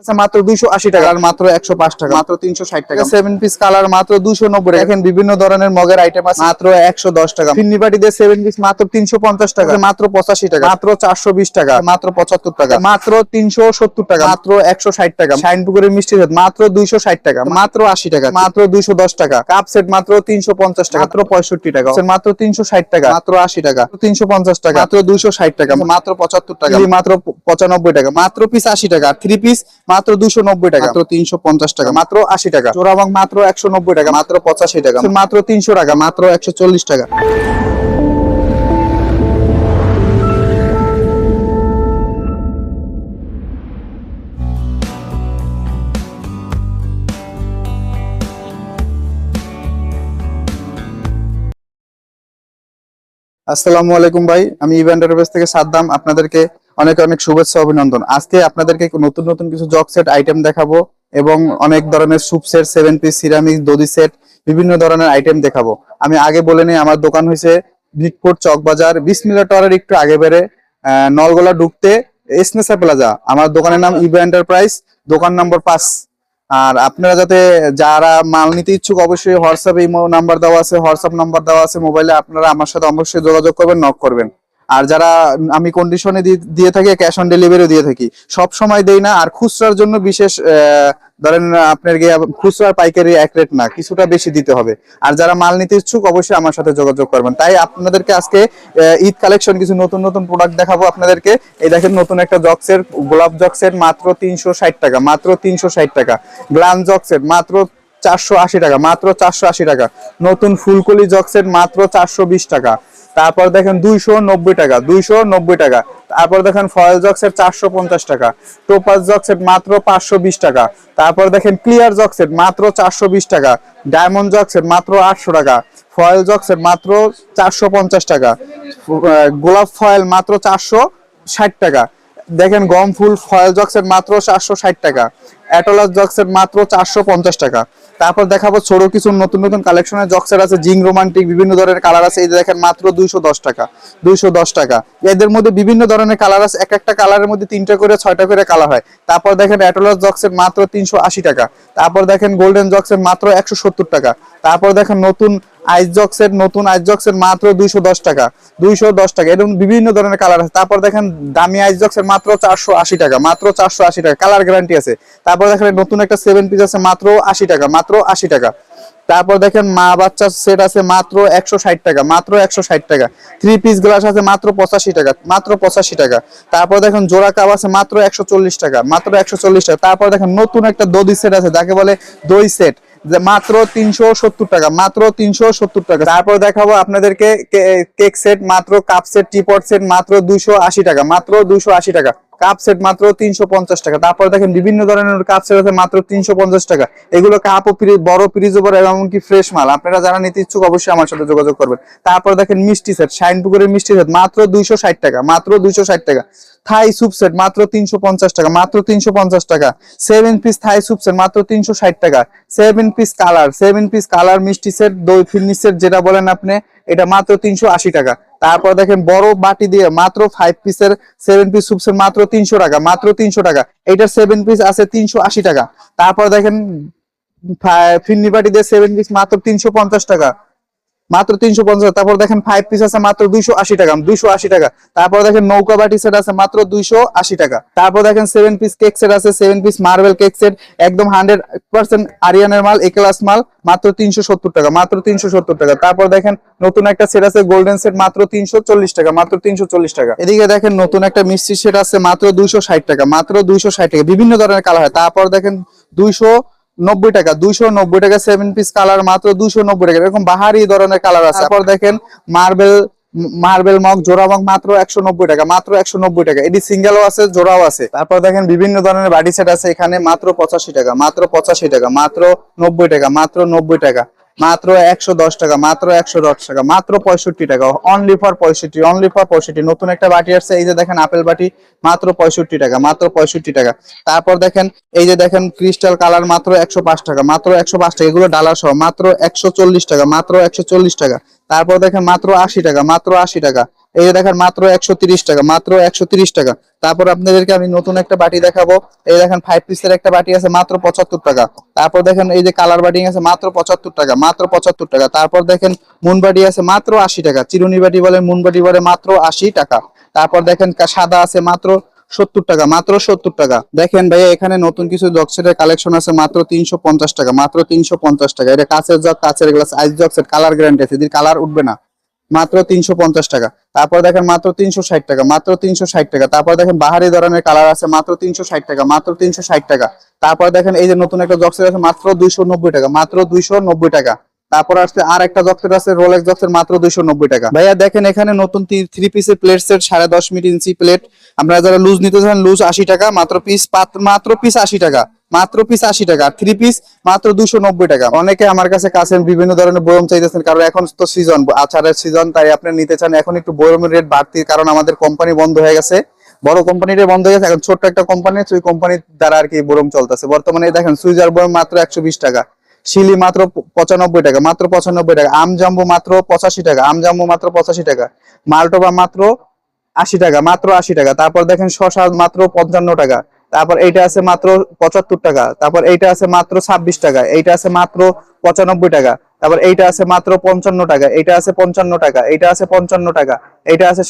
মাত্র দুইশো আশি টাকা আর মাত্র একশো পাঁচ টাকা। মাত্র তিনশো ষাট টাকা। সেভেন পিস কালার মাত্র দুশো নব্বই টাকা। বিভিন্ন ধরনের মগের আইটেম আছে। মাত্র একশো দশ টাকা। ফিন্নি বাটি সেভেন পিস মাত্র তিনশো পঞ্চাশ টাকা। মাত্র পঁচাশি টাকা। মাত্র চারশো বিশ টাকা। মাত্র পঁচাত্তর টাকা। মাত্র তিনশো সত্তর টাকা। মাত্র একশো ষাট টাকা। শাইন পুকুরের মিষ্টি সেট মাত্র দুইশো ষাট টাকা। মাত্র আশি টাকা। মাত্র দুইশো দশ টাকা। কাপ সেট মাত্র তিনশো পঞ্চাশ টাকা। মাত্র পঁয়ষট্টি টাকা। মাত্র তিনশো ষাট টাকা। মাত্র আশি টাকা। তিনশো পঞ্চাশ টাকা। মাত্র দুইশো ষাট টাকা। মাত্র পঁচাত্তর টাকা। মাত্র পঁচানব্বই টাকা। মাত্র পিস আশি টাকা। থ্রি পিস মাত্র দুশো নব্বই টাকা। মাত্র তিনশো পঞ্চাশ টাকা। মাত্র আশি টাকা। চোরাবাং মাত্র একশো নব্বই টাকা। মাত্র পঁচাশি টাকা। মাত্র তিনশো টাকা মাত্র একশো চল্লিশ টাকা। আসসালামু আলাইকুম ভাই। আমি ইভেন্ট এয়ারবেস থেকে সাদ্দাম। আপনাদেরকে অনেক অনেক শুভেচ্ছা, অভিনন্দন। আজকে আপনাদেরকে নতুন নতুন কিছু জগ সেট আইটেম দেখাবো এবং অনেক ধরনের soup set seven piece ceramic দদি set বিভিন্ন ধরনের আইটেম দেখাবো। আমি আগে বলে নিই, আমার দোকান হয়েছে ভিকপুর চকবাজার বিসমিল্লা টাওয়ারের একটু আগে বেড়ে নলগোলা ঢুকতে এসনেসা প্লাজা আমার দোকানের নাম ইভো এন্টারপ্রাইজ দোকান নম্বর পাঁচ। আর আপনারা যাতে যারা মাল নিতে ইচ্ছুক, অবশ্যই হোয়াটসঅ্যাপ ইমো নাম্বার দেওয়া আছে হোয়াটসঅ্যাপ নাম্বার দেওয়া আছে মোবাইলে আপনারা আমার সাথে অবশ্যই যোগাযোগ করবেন নক করবেন। আর যারা আমি কন্ডিশনে দিয়ে থাকি ক্যাশ অন ডেলিভারিও দিয়ে থাকি, সব সময় দেই না। আর খুচরার জন্য বিশেষ ধরেন আপনার গিয়ে খুচরা পাইকারি এক রেট না, কিছুটা বেশি দিতে হবে। আর যারা মাল নিতে ইচ্ছুক, অবশ্যই আমার সাথে যোগাযোগ করবেন। তাই আপনাদেরকে আজকে ঈদ কালেকশন কিছু নতুন নতুন প্রোডাক্ট দেখাবো আপনাদেরকে। এই দেখেন, নতুন একটা জক্সের গোলাপ জক্সের মাত্র তিনশো ষাট টাকা, মাত্র তিনশো ষাট টাকা। গ্লান জক্সের মাত্র চারশো আশি টাকা, মাত্র চারশো আশি টাকা। নতুন ফুলকলি জক্সেট মাত্র চারশো বিশ টাকা। তারপর দেখেন দুইশো নব্বই টাকা, দুইশো নব্বই টাকা। তারপর দেখেন ফয়েল জক্সেট চারশো পঞ্চাশ টাকা টোপাস জক্সেট মাত্র পাঁচশো বিশ টাকা। তারপর দেখেন ক্লিয়ার জক্সেট মাত্র চারশো বিশ টাকা ডায়মন্ড জক্সেট মাত্র আটশো টাকা ফয়েল জক্সেট মাত্র চারশো পঞ্চাশ টাকা গোলাপ ফয়েল মাত্র চারশো ষাট টাকা। দেখেন গম ফুল ফয়েল জক্সের মাত্র চারশো ষাট টাকা। অ্যাটোলাস জক্সের মাত্র চারশো পঞ্চাশ টাকা। তারপর দেখাবো ছোট কিছু নতুন নতুন কালেকশনের জক্সের আছে জিং রোমান্টিক বিভিন্ন ধরনের কালার আছে। এই দেখেন মাত্র দুইশো দশ টাকা, দুইশো দশ টাকা। এদের মধ্যে বিভিন্ন ধরনের কালার আছে, এক একটা কালারের মধ্যে তিনটা করে, ছয়টা করে কালার হয়। তারপর দেখেন অ্যাটোলাস জক্সের মাত্র তিনশো আশি টাকা। তারপর দেখেন গোল্ডেন জক্সের মাত্র একশো সত্তর টাকা। তারপর দেখেন নতুন আইস জক্সের নতুন আইস জক্সের মাত্র দুইশো দশ টাকা। দুইশো দশ টাকা, এরকম বিভিন্ন ধরনের কালার আছে। তারপর দেখেন দামি আইস জক্সের মাত্র চারশো আশি টাকা, মাত্র চারশো আশি টাকা। কালার গ্যারান্টি আছে। তারপর দেখেন নতুন একটা সেভেন পিস আছে মাত্র আশি টাকা, মাত্র আশি টাকা। তারপর দেখেন মা বাচ্চার সেট আছে মাত্র একশো ষাট টাকা, মাত্র একশো ষাট টাকা। থ্রি পিস গ্লাস আছে মাত্র পঁচাশি টাকা, মাত্র পঁচাশি টাকা। তারপর দেখেন জোড়া কাপ আছে মাত্র একশো চল্লিশ টাকা, মাত্র একশো চল্লিশ টাকা। তারপর দেখেন নতুন একটা দধি সেট আছে, যাকে বলে দই সেট মাত্র তিনশো সত্তর টাকা, মাত্র তিনশো সত্তর টাকা। তারপর দেখাবো আপনাদেরকে কেক সেট মাত্র কাপ সেট টিপট সেট মাত্র দুইশো আশি টাকা, মাত্র দুইশো আশি টাকা। কাপ সেট মাত্র তিনশো পঞ্চাশ টাকা। তারপরে দেখেন বিভিন্ন ধরনের কাপ সেট আছে মাত্র তিনশো পঞ্চাশ টাকা। এগুলো কাপ ও বড় ফ্রিজ বড়, এমনকি ফ্রেশ মাল। আপনারা যারা নিতে ইচ্ছুক অবশ্যই আমার সাথে যোগাযোগ করবেন। তারপর দেখেন মিষ্টি সেট শাইন পুকুরের মিষ্টি সেট, মাত্র দুইশো ষাট টাকা, মাত্র দুইশো ষাট টাকা। থাই স্যুপ সেট মাত্র তিনশো পঞ্চাশ টাকা, মাত্র তিনশো পঞ্চাশ টাকা। Seven piece Thai soup set মাত্র তিনশো ষাট টাকা। Seven piece colour seven piece colour মিষ্টি সেট দই ফিরনি সেট যেটা বলেন আপনি, এটা মাত্র তিনশো আশি টাকা। তারপর দেখেন বড় বাটি দিয়ে মাত্র ফাইভ পিসের সেভেন পিস সুপসের মাত্র তিনশো টাকা, মাত্র তিনশো টাকা। এটার সেভেন পিস আছে তিনশো আশি টাকা। তারপর দেখেন ফিন্নি বাটি দিয়ে সেভেন পিস মাত্র তিনশো পঞ্চাশ টাকা। মাত্র তিনশো পঞ্চাশ। তারপর দেখেন ফাইভ পিস আছে মাত্র দুইশো আশি টাকা। দুইশো আশি টাকা। তারপর দেখেন নৌকা বাটি সেট আছে মাত্র দুইশো আশি টাকা। তারপর দেখেন সেভেন পিস কেক সেট আছে seven piece marble cake set একদম হান্ড্রেড পার্সেন্ট আরিয়ানের মাল এ ক্লাস মাল, মাত্র তিনশো সত্তর টাকা, মাত্র তিনশো সত্তর টাকা। তারপর দেখেন নতুন একটা সেট আছে গোল্ডেন সেট মাত্র তিনশো চল্লিশ টাকা, মাত্র তিনশো চল্লিশ টাকা। এদিকে দেখেন নতুন একটা মিষ্টি সেট আছে, মাত্র দুইশো ষাট টাকা, মাত্র দুইশো ষাট টাকা। বিভিন্ন ধরনের কালার হয়। তারপর দেখেন দুইশো নব্বই টাকা দুইশো নব্বই টাকা সেভেন পিস কালার মাত্র দুইশো নব্বই টাকা। এরকম বাহারি ধরনের কালার আছে। তারপর দেখেন মার্বেল মার্বেল মগ জোড়া মগ মাত্র একশো নব্বই টাকা মাত্র একশো নব্বই টাকা। এটি সিঙ্গেলও আছে জোড়াও আছে। তারপর দেখেন বিভিন্ন ধরনের বাড়ি সেট আছে এখানে মাত্র পঁচাশি টাকা মাত্র পঁচাশি টাকা মাত্র নব্বই টাকা মাত্র নব্বই টাকা। মাত্র একশো দশ টাকা, মাত্র একশো দশ টাকা, মাত্র পঁয়ষট্টি টাকা। অনলি ফর পঁয়ষট্টি অনলি ফর পঁয়ষট্টি। নতুন একটা বাটি আসছে, এই যে দেখেন আপেল বাটি, মাত্র পঁয়ষট্টি টাকা, মাত্র পঁয়ষট্টি টাকা। তারপর দেখেন, এই যে দেখেন ক্রিস্টাল কালার মাত্র একশো পাঁচ টাকা, মাত্র একশো পাঁচ টাকা, এগুলো ডালা সহ, মাত্র একশো চল্লিশ টাকা, মাত্র একশো চল্লিশ টাকা। তারপর দেখেন, মাত্র আশি টাকা, মাত্র আশি টাকা। এই দেখেন মাত্র একশো টাকা, মাত্র একশো টাকা। তারপর আপনাদেরকে আমি নতুন একটা বাটি দেখাবো। এই দেখেন ফাইভ পিসের একটা বাটি আছে, মাত্র পঁচাত্তর টাকা। তারপর দেখেন এই যে কালার বাটি আছে, মাত্র পঁচাত্তর টাকা, মাত্র পঁচাত্তর টাকা। তারপর দেখেন মুন বাটি আছে, মাত্র আশি টাকা। চিরুনি বাটি বলেন মুন বাটি বলে মাত্র আশি টাকা। তারপর দেখেন সাদা আছে, মাত্র সত্তর টাকা, মাত্র সত্তর টাকা। দেখেন ভাইয়া, এখানে নতুন কিছু জকসেটের কালেকশন আছে, মাত্র তিনশো পঞ্চাশ টাকা, মাত্র তিনশো পঞ্চাশ টাকা। এটা কাঁচের জগ, কাঁচের glass ice jug set colour guarantee আছে। কালার উঠবে না। মাত্র তিনশো পঞ্চাশ টাকা। তারপর দেখেন মাত্র তিনশো ষাট টাকা, মাত্র তিনশো ষাট টাকা। তারপর দেখেন বাহারি ধরনের কালার আছে, মাত্র তিনশো ষাট টাকা, মাত্র তিনশো ষাট টাকা। তারপর দেখেন এই যে নতুন একটা জক্সের আছে, মাত্র দুইশো নব্বই টাকা, মাত্র দুইশো নব্বই টাকা। তারপর আসছে আর একটা জক্সেট আছে রোলেক্স জক্সের মাত্র দুইশো নব্বই টাকা। ভাইয়া দেখেন এখানে নতুন থ্রি পিসের প্লেট সেট সাড়ে দশ মিনিট ইঞ্চি প্লেট আপনারা যারা লুজ নিতে চান লুজ আশি টাকা, মাত্র পিস মাত্র পিস আশি টাকা, মাত্র পিস আশি টাকা থ্রি পিস মাত্র দুশো নব্বই টাকা। অনেকে আমার কাছে কাছেন বিভিন্ন ধরনের বয়ম চাইতেছেন, কারণ এখন তো সিজন আচারের সিজন তাই আপনি নিতে চান, এখন একটু বয়মের রেট বাড়তি, কারণ আমাদের কোম্পানি বন্ধ হয়ে গেছে। বড় কোম্পানিটা বন্ধ হয়ে গেছে, এখন ছোট্ট একটা কোম্পানি ওই কোম্পানির দ্বারা আর কি বরম চলতেছে। বর্তমানে দেখেন সুইজার বরম মাত্র একশো বিশ টাকা। শিলি মাত্র পঁচানব্বই টাকা, মাত্র পঁচানব্বই টাকা। আম জাম্বু মাত্র পঁচাশি টাকা, আম জাম্বু মাত্র পঁচাশি টাকা। মালটোবা মাত্র আশি টাকা, মাত্র আশি টাকা। তারপর দেখেন শশা মাত্র পঞ্চান্ন টাকা। তারপর এইটা আছে মাত্র পঁচাত্তর টাকা। তারপর এইটা আছে মাত্র ছাব্বিশ টাকা। এইটা আছে মাত্র পঁচানব্বই টাকা। তারপর এইটা আছে মাত্র পঞ্চান্ন টাকা। এইটা আছে পঞ্চান্ন টাকা। এইটা আছে পঞ্চান্ন টাকা। এইটা আছে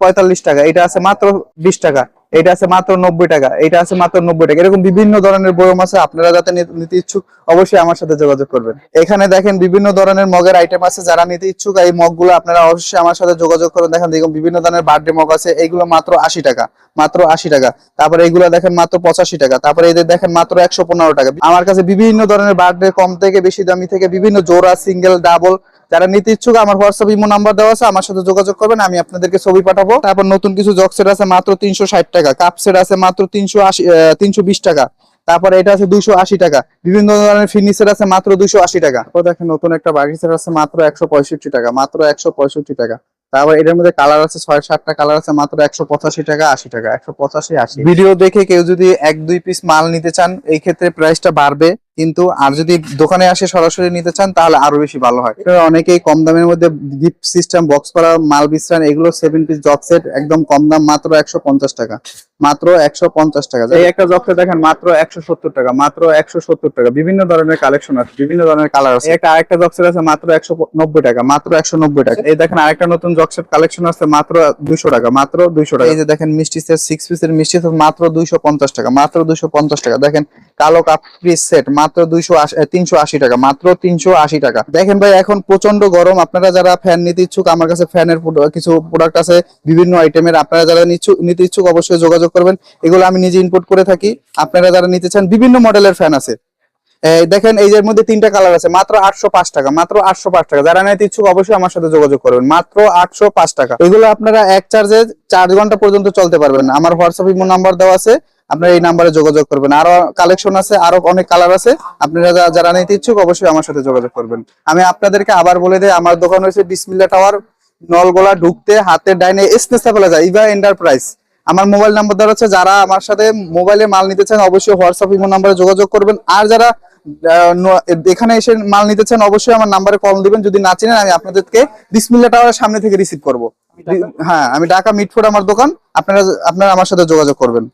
পঁয়তাল্লিশ টাকা। এইটা আছে মাত্র বিশ টাকা। এটা আছে মাত্র নব্বই টাকা, এটা আছে মাত্র নব্বই টাকা। এরকম বিভিন্ন ধরনের বয়ম আছে, আপনারা যাতে নিতে ইচ্ছুক, অবশ্যই আমার সাথে যোগাযোগ করবেন। এখানে দেখেন বিভিন্ন ধরনের মগের আইটেম আছে, যারা নিতে ইচ্ছুক, এই মগগুলো আপনারা অবশ্যই আমার সাথে যোগাযোগ করুন। দেখেন, দেখুন, বিভিন্ন ধরনের বার্থডে মগ আছে, এইগুলো মাত্র আশি টাকা, মাত্র আশি টাকা। তারপরে এইগুলো দেখেন মাত্র পঁচাশি টাকা, তারপরে এদের দেখেন মাত্র একশো পনেরো টাকা। আমার কাছে বিভিন্ন ধরনের বার্থডে কম থেকে বেশি দামি থেকে বিভিন্ন জোড়া, সিঙ্গেল, ডাবল যারা নিতে ইচ্ছুক, আমার হোয়াটসঅ্যাপ ইমো নাম্বার দেওয়া আছে, আমার সাথে যোগাযোগ করবেন, আমি আপনাদেরকে ছবি পাঠাবো। তারপর নতুন কিছু জকসেট আছে, মাত্র তিনশো ষাট টাকা। কাপ সেট আছে, মাত্র তিনশো আশি তিনশো বিশ টাকা। তারপরে এটা আছে দুইশো আশি টাকা। বিভিন্ন ধরনের ফিনিচার আছে, মাত্র দুইশো আশি টাকা। তো দেখেন, নতুন একটা সেট আছে, মাত্র একশো পঁয়ষট্টি টাকা, মাত্র একশো পঁয়ষট্টি টাকা। তারপর এটার মধ্যে কালার আছে, ছয় সাতটা কালার আছে, মাত্র একশো পঁচাশি টাকা, আশি টাকা, একশো পঁচাশি, আশি। ভিডিও দেখে কেউ যদি এক দুই পিস মাল নিতে চান, এই ক্ষেত্রে প্রাইসটা বাড়বে। কিন্তু আর যদি দোকানে আসে সরাসরি নিতে চান তাহলে আরও বেশি ভালো হয়। অনেকেই কম দামের মধ্যে গিফট সিস্টেম বক্স করা মাল বিশ্রান এগুলো সেভেন পিস জক সেট একদম কম দাম মাত্র একশো পঞ্চাশ টাকা। মাত্র একশো পঞ্চাশ টাকা। এই একটা জক সেট দেখেন মাত্র একশো সত্তর টাকা মাত্র একশো সত্তর টাকা। বিভিন্ন ধরনের কালেকশন আছে বিভিন্ন ধরনের কালার আছে। একটা আরেকটা জক সেট আছে মাত্র একশো নব্বই টাকা মাত্র একশো নব্বই টাকা। এই দেখেন আরেকটা নতুন জক সেট কালেকশন আছে মাত্র দুইশো টাকা মাত্র দুইশো টাকা। এই যে দেখেন মিষ্টি সেট সিক্স পিসের মিষ্টি সেট মাত্র দুইশো পঞ্চাশ টাকা মাত্র দুইশো পঞ্চাশ টাকা। দেখেন কালো কাপ পিস সেট মাত্র দুইশো তিনশো আশি টাকা, মাত্র তিনশো আশি টাকা। দেখেন ভাই, এখন প্রচণ্ড গরম। আপনারা যারা ফ্যান নিতে ইচ্ছুক, আমার কাছে ফ্যানের কিছু প্রোডাক্ট আছে, বিভিন্ন আইটেমের আপনারা যারা নিতে ইচ্ছুক, অবশ্যই যোগাযোগ করবেন। এগুলো আমি নিজে ইনপুট করে থাকি। আপনারা যারা নিতে চান, বিভিন্ন মডেলের ফ্যান আছে। দেখেন, এই এর মধ্যে তিনটা কালার আছে, মাত্র আটশো পাঁচ টাকা, মাত্র আটশো পাঁচ টাকা। যারা নিতে ইচ্ছুক, অবশ্যই আমার সাথে যোগাযোগ করবেন। মাত্র আটশো পাঁচ টাকা। এগুলো আপনারা এক চার্জে চার ঘণ্টা পর্যন্ত চলতে পারবেন। আমার হোয়াটসঅ্যাপ নাম্বার দেওয়া আছে। আপনারা এই নাম্বারে যোগাযোগ করবেন। আরও কালেকশন আছে আরও অনেক কালার আছে। আপনারা যারা নিতে ইচ্ছুক অবশ্যই আমার সাথে যোগাযোগ করবেন। আমি আপনাদেরকে আবার বলে দিই আমার দোকান হয়েছে বিসমিল্লা টাওয়ার নলগোলা ঢুকতে হাতের ডাইনে এসনেসা যায় ইভা এন্টারপ্রাইজ আমার মোবাইল নাম্বার দেওয়া হচ্ছে যারা আমার সাথে মোবাইলে মাল নিতে চান অবশ্যই হোয়াটসঅ্যাপ ইমো নাম্বারে যোগাযোগ করবেন। আর যারা এখানে এসে মাল নিতে চান অবশ্যই আমার নাম্বারে কল দিবেন। যদি না চিনেন আমি আপনাদেরকে বিসমিল্লা টাওয়ারের সামনে থেকে রিসিভ করব। হ্যাঁ আমি ঢাকা মিটফোর্ড আমার দোকান। আপনারা আপনারা আমার সাথে যোগাযোগ করবেন।